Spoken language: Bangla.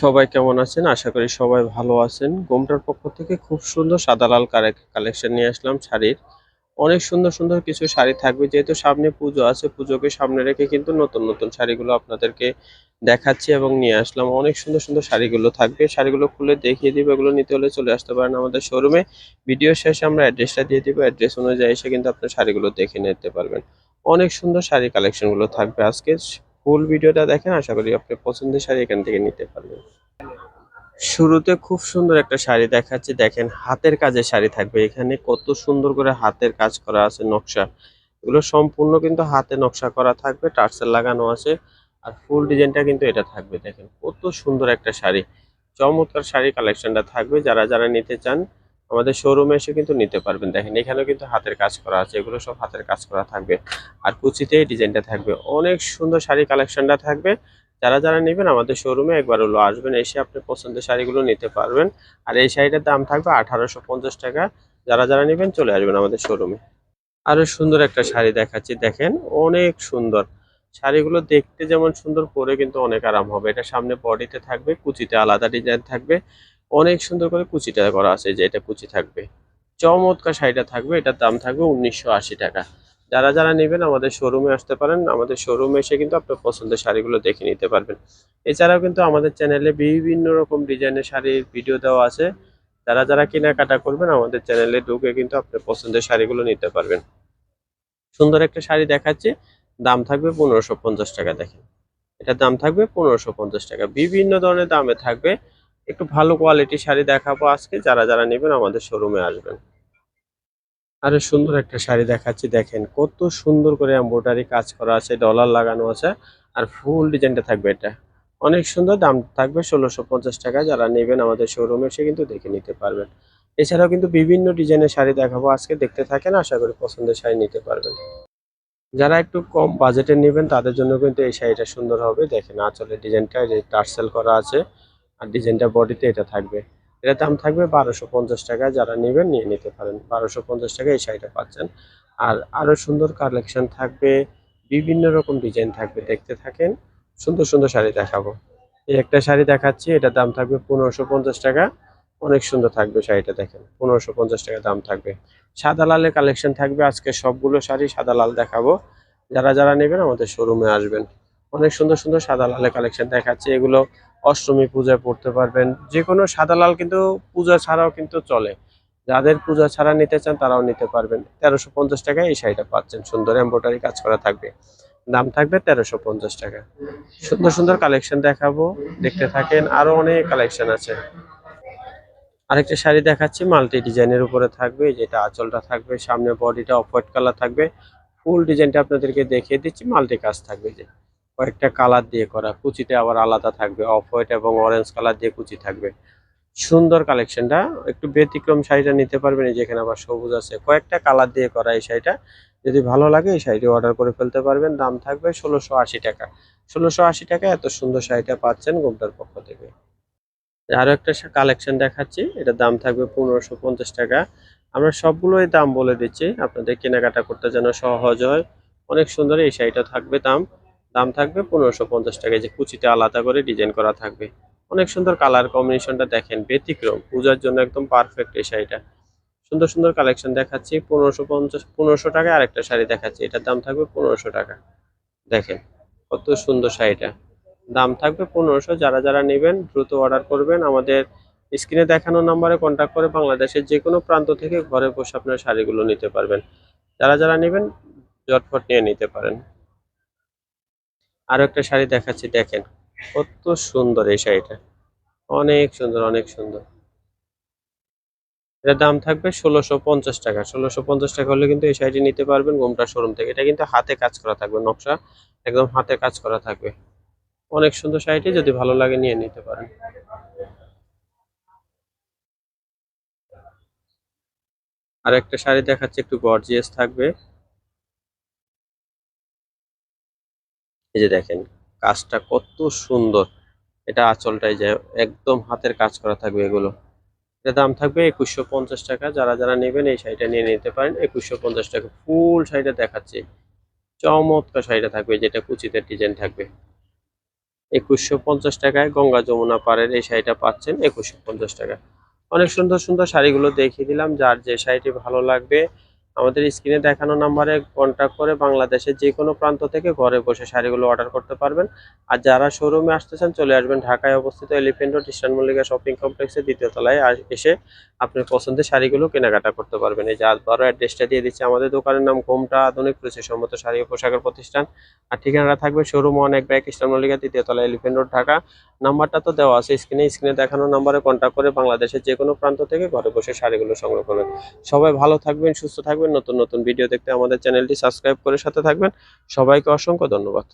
সবাই কেমন আছেন? আশা করি সবাই ভালো আছেন। গোমটার পক্ষ থেকে খুব সুন্দর সাদা লাল কালেকশন নিয়ে আসলাম শাড়ির। অনেক সুন্দর সুন্দর কিছু শাড়ি থাকবে। যেহেতু সামনে পুজো আছে, পুজোকে সামনে রেখে কিন্তু নতুন নতুন শাড়িগুলো আপনাদেরকে দেখাচ্ছি এবং নিয়ে আসলাম। অনেক সুন্দর সুন্দর শাড়িগুলো থাকবে। শাড়িগুলো খুলে দেখিয়ে দিব, এগুলো নিতে হলে চলে আসতে পারেন আমাদের শোরুমে। ভিডিও শেষে আমরা অ্যাড্রেসটা দিয়ে দিব। অ্যাড্রেস অনুযায়ী এসে কিন্তু আপনার শাড়িগুলো দেখে নিতে পারবেন। অনেক সুন্দর শাড়ি কালেকশনগুলো থাকবে আজকে। ফুল ভিডিওটা দেখেন, আশা করি আপনি পছন্দের শাড়ি এখান থেকে নিতে পারবেন। শুরুতে খুব সুন্দর একটা শাড়ি দেখাচ্ছি, দেখেন হাতের কাজের শাড়ি থাকবে। এখানে কত সুন্দর করে হাতের কাজ করা আছে, নকশা। এগুলো সম্পূর্ণ কিন্তু হাতে নকশা করা থাকবে, টার্সেল লাগানো আছে, আর ফুল ডিজাইনটা কিন্তু এটা থাকবে। দেখেন কত সুন্দর একটা শাড়ি। চমৎকার শাড়ি কালেকশনটা থাকবে। যারা যারা নিতে চান আমাদের শোরুমে এসে কিন্তু নিতে পারবেন। দেখেন, এখানেও কিন্তু হাতের কাজ করা আছে, এগুলো সব হাতের কাজ করা থাকবে। আর কুচিতে ডিজাইনটা থাকবে। অনেক সুন্দর শাড়ি কালেকশনটা থাকবে। যারা যারা নেবেন আমাদের শোরুমে একবার হলো আসবেন, এসে আপনি পছন্দের শাড়িগুলো নিতে পারবেন। আর এই শাড়িটার দাম থাকবে আঠারোশো পঞ্চাশ টাকা। যারা যারা নেবেন চলে আসবেন আমাদের শোরুমে আরও সুন্দর একটা শাড়ি দেখাচ্ছি। দেখেন, অনেক সুন্দর। শাড়িগুলো দেখতে যেমন সুন্দর, পরে কিন্তু অনেক আরাম হবে। এটা সামনে বডিতে থাকবে, কুচিতে আলাদা ডিজাইন থাকবে। অনেক সুন্দর করে কুচিটা করা আছে যে এটা কুচি থাকবে। চমৎকার শাড়িটা থাকবে, এটার দাম থাকবে উনিশশো আশি টাকা। যারা যারা নেবেন আমাদের শোরুমে আসতে পারেন, আমাদের শোরুমে এসে কিন্তু আপনার পছন্দের শাড়িগুলো দেখে নিতে পারবেন। এছাড়াও কিন্তু আমাদের চ্যানেলে বিভিন্ন রকম ডিজাইনের শাড়ির ভিডিও দেওয়া আছে। যারা যারা কেনাকাটা করবেন, আমাদের চ্যানেলে ঢুকে কিন্তু আপনার পছন্দের শাড়িগুলো নিতে পারবেন। সুন্দর একটা শাড়ি দেখাচ্ছি, দাম থাকবে পনেরোশো টাকা, দেখেন। এটার দাম থাকবে পনেরোশো টাকা। বিভিন্ন ধরনের দামে থাকবে। একটু ভালো কোয়ালিটির শাড়ি দেখাবো আজকে। যারা যারা নেবেন আমাদের শোরুমে আসবেন। আরে সুন্দর একটা শাড়ি দেখাচ্ছি, দেখেন। কত সুন্দর করে এমব্রয়ডারি কাজ করা আছে ডলার লাগানো আছে, আর ফুল ডিজাইনটা থাকবে এটা। অনেক সুন্দর, দাম থাকবে ষোলোশো পঞ্চাশ টাকা। যারা নেবেন আমাদের শোরুমে এসে কিন্তু দেখে নিতে পারবেন। এছাড়াও কিন্তু বিভিন্ন ডিজাইনের শাড়ি দেখাবো আজকে। দেখতে থাকেন, আশা করি পছন্দের শাড়ি নিতে পারবেন। যারা একটু কম বাজেটে নেবেন, তাদের জন্য কিন্তু এই শাড়িটা সুন্দর হবে। দেখেন, আঁচলের ডিজাইনটা যে টার্সেল করা আছে। আর ডিজাইনটা বডিতে এটা থাকবে। এটার দাম থাকবে বারোশো পঞ্চাশ টাকা, যারা নেবেন নিয়ে নিতে পারেন। বারোশো পঞ্চাশ টাকা এই শাড়িটা পাচ্ছেন। আর আরও সুন্দর কালেকশন থাকবে, বিভিন্ন রকম ডিজাইন থাকবে, দেখতে থাকেন। সুন্দর সুন্দর শাড়ি দেখাবো। এই একটা শাড়ি দেখাচ্ছি, এটার দাম থাকবে পনেরোশো পঞ্চাশ টাকা। অনেক সুন্দর থাকবে শাড়িটা দেখেন, পনেরোশো পঞ্চাশ টাকা দাম থাকবে। সাদা লালের কালেকশন থাকবে, আজকে সবগুলো শাড়ি সাদা লাল দেখাবো। যারা যারা নেবেন আমাদের শোরুমে আসবেন। অনেক সুন্দর সুন্দর সাদা লালের কালেকশন দেখাচ্ছি। এগুলো অষ্টমী পূজায় পড়তে পারবেন। যে কোনো সাদা লাল কিন্তু পূজা ছাড়াও কিন্তু চলে। যাদের পূজা ছাড়া নিতে চান তারাও নিতে পারবেন। তেরোশো পঞ্চাশ টাকায় এই শাড়িটা পাচ্ছেন। সুন্দর এম্ব্রয়ডারি কাজ করা থাকবে। দাম থাকবে তেরোশো পঞ্চাশ টাকা। সুন্দর সুন্দর কালেকশন দেখাবো। দেখতে থাকেন, আরও অনেক কালেকশন আছে। আরেকটা শাড়ি দেখাচ্ছি, মাল্টি ডিজাইনের উপরে থাকবে। যেটা আঁচলটা থাকবে, সামনে বডিটা অফ হোয়াইট কালার থাকবে ফুল ডিজাইনটা আপনাদেরকে দেখিয়ে দিচ্ছি, মাল্টি কাজ থাকবে যে। কয়েকটা কালার দিয়ে করা। কুচিতে আবার আলাদা থাকবে অফ হোয়াইট এবং অরেঞ্জ কালার দিয়ে কুচি থাকবে। সুন্দর কালেকশনটা একটু ব্যতিক্রম শাড়িটা নিতে পারবেন যেখানে আবার সবুজ আছে। কয়েকটা কালার দিয়ে করা এই শাড়িটা। যদি ভালো লাগে এই শাড়িটি অর্ডার করে ফেলতে পারবেন। দাম থাকবে ষোলোশো আশি টাকা। ষোলোশো আশি টাকা এত সুন্দর শাড়িটা পাচ্ছেন গোমটার পক্ষ থেকে। আরও একটা কালেকশন দেখাচ্ছি। এটা দাম থাকবে পনেরোশো পঞ্চাশ টাকা। আমরা সবগুলোই দাম বলে দিচ্ছি। আপনাদের কেনাকাটা করতে যেন সহজ হয়। অনেক সুন্দর এই শাড়িটা থাকবে দাম। দাম থাকবে পনেরোশো পঞ্চাশ টাকা এই যে কুচিতে আলাদা করে ডিজাইন করা থাকবে। অনেক সুন্দর কালার কম্বিনেশনটা দেখেন, ব্যতিক্রম। পূজার জন্য একদম পারফেক্ট এই শাড়িটা। সুন্দর সুন্দর কালেকশন দেখাচ্ছি, পনেরোশো পঞ্চাশ, পনেরোশো টাকা আরেকটা শাড়ি দেখাচ্ছি। এটার দাম থাকবে পনেরোশো টাকা। দেখেন, কত সুন্দর শাড়িটা। দাম থাকবে পনেরোশো, যারা যারা নেবেন দ্রুত অর্ডার করবেন। আমাদের স্ক্রিনে দেখানো নাম্বারে কন্ট্যাক্ট করে বাংলাদেশের যে কোনো প্রান্ত থেকে ঘরে বসে আপনার শাড়িগুলো নিতে পারবেন। যারা যারা নেবেন, জটফট নিয়ে নিতে পারেন। আরও একটা শাড়ি দেখাচ্ছি, দেখেন। কত সুন্দর এই শাড়িটা। অনেক সুন্দর অনেক সুন্দর। এটার দাম থাকবে ষোলোশো পঞ্চাশ টাকা। ষোলোশো পঞ্চাশ টাকা হলে কিন্তু এই শাড়িটি নিতে পারবেন গোমটা শোরুম থেকে। এটা কিন্তু হাতে কাজ করা থাকবে, নকশা একদম হাতে কাজ করা থাকবে। অনেক সুন্দর শাড়িটি, যদি ভালো লাগে নিয়ে নিতে পারেন। আর একটা শাড়ি দেখাচ্ছে, একটু গর্জিয়াস থাকবে। এই যে দেখেন, কাজটা কত সুন্দর। এটা আঁচলটাই যায় একদম হাতের কাজ করা থাকবে এগুলো। এটা দাম থাকবে একুশশো পঞ্চাশ টাকা। যারা যারা নেবেন এই শাড়িটা নিয়ে নিতে পারেন। একুশশো পঞ্চাশ টাকা ফুল শাড়িটা দেখাচ্ছি। চমৎকার শাড়িটা থাকবে, যেটা কুচিতে ডিজাইন থাকবে। একুশশো পঞ্চাশ টাকায় গঙ্গা যমুনা পাড়ের এই শাড়িটা পাচ্ছেন একুশশো পঞ্চাশ টাকা। অনেক সুন্দর সুন্দর শাড়িগুলো দেখিয়ে দিলাম। যার যে শাড়িটি ভালো লাগবে আমাদের স্ক্রিনে দেখানো নাম্বারে কন্ট্যাক্ট করে বাংলাদেশের যে কোনো প্রান্ত থেকে ঘরে বসে শাড়িগুলো অর্ডার করতে পারবেন। আর যারা শোরুমে আসতে চান, চলে আসবেন ঢাকায় অবস্থিত elephant road eastern Mallika shopping কমপ্লেক্সের দ্বিতীয় তলায়। এসে আপনার পছন্দের শাড়িগুলো কেনাকাটা করতে পারবেন। এই যে আজবারও অ্যাড্রেসটা দিয়ে দিচ্ছি। আমাদের দোকানের নাম ঘোমটা আধুনিক সম্মত শাড়ি পোশাকের প্রতিষ্ঠান। আর ঠিকানাটা থাকবে শোরুম অনেক ব্যাগ ইস্টার্ন মল্লিকা তৃতীয় তলায় এলিফেন্ট রোড ঢাকা। নাম্বারটা তো দেওয়া আছে স্ক্রিনে। স্ক্রিনে দেখানো নাম্বারে কন্ট্যাক্ট করে বাংলাদেশের যে কোনো প্রান্ত থেকে ঘরে বসে শাড়িগুলো সংগ্রহ করবেন। সবাই ভালো থাকবেন, সুস্থ থাকবেন। নতুন নতুন ভিডিও দেখতে আমাদের চ্যানেলটি সাবস্ক্রাইব করে সাথে থাকবেন। সবাইকে অসংখ্য ধন্যবাদ।